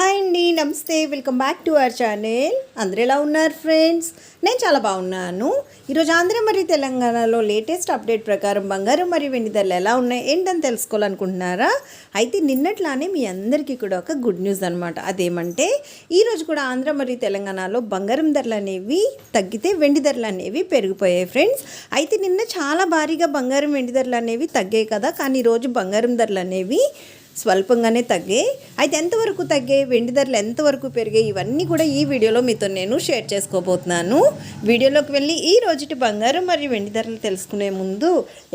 Hi అండి నమస్తే. Welcome back to our channel అందరూ ఎలా ఉన్నారు ఫ్రెండ్స్ నేను చాలా బాగున్నాను. ఈరోజు ఆంధ్ర మరియు తెలంగాణలో లేటెస్ట్ అప్డేట్ ప్రకారం బంగారం మరియు వెండి ధరలు ఎలా ఉన్నాయి ఏంటని తెలుసుకోవాలనుకుంటున్నారా? అయితే నిన్నట్లానే మీ అందరికీ కూడా ఒక గుడ్ న్యూస్ అనమాట అదేమంటే ఈరోజు కూడా ఆంధ్ర మరియు తెలంగాణలో బంగారం ధరలు అనేవి తగ్గితే వెండి ధరలు అనేవి పెరిగిపోయాయి ఫ్రెండ్స్ అయితే నిన్న చాలా భారీగా బంగారం వెండి ధరలు అనేవి తగ్గాయి కదా కానీ ఈరోజు బంగారం ధరలు అనేవి స్వల్పంగానే తగ్గాయి. అయితే ఎంతవరకు తగ్గాయి? వెండి ధరలు ఎంతవరకు పెరిగాయి? ఇవన్నీ కూడా ఈ వీడియోలో మీతో నేను షేర్ చేసుకోబోతున్నాను. వీడియోలోకి వెళ్ళి ఈ రోజుటి బంగారం మరియు వెండి ధరలు తెలుసుకునే ముందు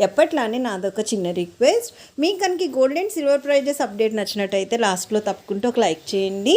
ఎప్పట్లానే నాదొక చిన్న రిక్వెస్ట్. మీకు కనుక gold and silver prices update నచ్చినట్టయితే లాస్ట్లో తప్పుకుంటూ ఒక లైక్ చేయండి.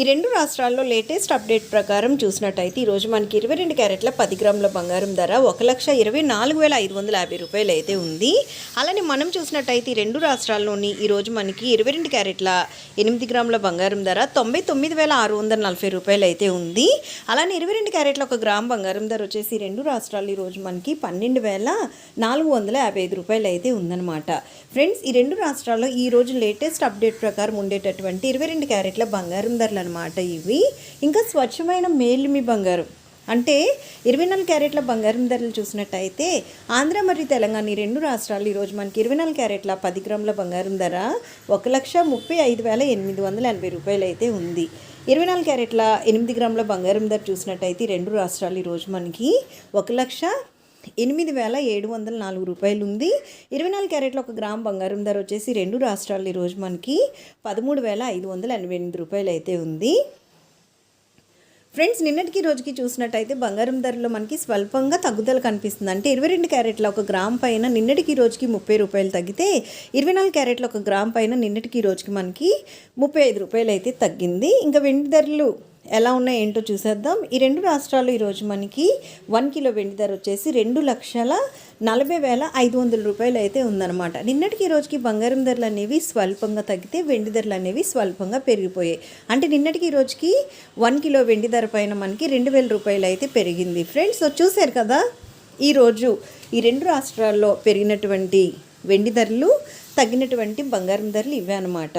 ఈ రెండు రాష్ట్రాల్లో లేటెస్ట్ అప్డేట్ ప్రకారం చూసినట్టయితే ఈరోజు మనకి ఇరవై రెండు క్యారెట్ల పది గ్రాముల బంగారం ధర ఒక లక్ష ఇరవై నాలుగు వేల ఐదు వందల యాభై రూపాయలు అయితే ఉంది. అలానే మనం చూసినట్టయితే ఈ రెండు రాష్ట్రాల్లోని ఈరోజు మనకి ఇరవై రెండు క్యారెట్ల ఎనిమిది గ్రాముల బంగారం ధర తొంభై తొమ్మిది వేల ఆరు వందల నలభై రూపాయలు అయితే ఉంది. అలానే ఇరవై రెండు క్యారెట్ల ఒక గ్రామ్ బంగారం ధర వచ్చేసి రెండు రాష్ట్రాలు ఈరోజు మనకి పన్నెండు వేల నాలుగు వందల యాభై ఐదు రూపాయలు అయితే ఉందన్నమాట. ఫ్రెండ్స్ ఈ రెండు రాష్ట్రాల్లో ఈరోజు లేటెస్ట్ అప్డేట్ ప్రకారం ఉండేటటువంటి ఇరవై రెండు క్యారెట్ల బంగారం ధరలు అనమాట ఇవి. ఇంకా స్వచ్ఛమైన మేలిమి బంగారం. అంటే ఇరవై నాలుగు క్యారెట్ల బంగారం ధరలు చూసినట్టయితే ఆంధ్ర మరియు తెలంగాణ ఈ రెండు రాష్ట్రాలు ఈరోజు మనకి ఇరవై నాలుగు క్యారెట్ల పది గ్రాముల బంగారం ధర ఒక లక్ష ముప్పై ఐదు వేల ఎనిమిది వందల ఎనభై రూపాయలు అయితే ఉంది. ఇరవై నాలుగు క్యారెట్ల ఎనిమిది గ్రాముల బంగారం ధర చూసినట్టయితే రెండు రాష్ట్రాలు ఈరోజు మనకి ఒక లక్ష ఎనిమిది వేల ఏడు వందల నాలుగు రూపాయలు ఉంది ఇరవై నాలుగు క్యారెట్ల ఒక గ్రామ్ బంగారం ధర వచ్చేసి రెండు రాష్ట్రాలు ఈరోజు మనకి పదమూడు వేల ఐదు వందల ఎనభై ఎనిమిది రూపాయలు అయితే ఉంది. ఫ్రెండ్స్ నిన్నటికి రోజుకి చూసినట్టయితే బంగారం ధరలో మనకి స్వల్పంగా తగ్గుదల కనిపిస్తుంది. అంటే ఇరవై రెండు క్యారెట్ల ఒక గ్రామ్ పైన నిన్నటికి రోజుకి ముప్పై రూపాయలు తగ్గితే ఇరవై నాలుగు క్యారెట్ల ఒక గ్రామ్ పైన నిన్నటికి రోజుకి మనకి ముప్పై ఐదు రూపాయలు అయితే తగ్గింది. ఇంకా వెండి ధరలు ఎలా ఉన్నాయి ఏంటో చూసేద్దాం. ఈ రెండు రాష్ట్రాలు ఈరోజు మనకి వన్ కిలో వెండి ధర వచ్చేసి రెండు లక్షల నలభై వేల ఐదు వందల రూపాయలు అయితే ఉందన్నమాట. నిన్నటికి ఈ రోజుకి బంగారం ధరలు అనేవి స్వల్పంగా తగ్గితే వెండి ధరలు అనేవి స్వల్పంగా పెరిగిపోయాయి. అంటే నిన్నటికి ఈ రోజుకి వన్ కిలో వెండి ధర పైన మనకి రెండు వేల రూపాయలు అయితే పెరిగింది. ఫ్రెండ్స్ చూశారు కదా ఈరోజు ఈ రెండు రాష్ట్రాల్లో పెరిగినటువంటి వెండి ధరలు తగ్గినటువంటి బంగారం ధరలు ఇవే అనమాట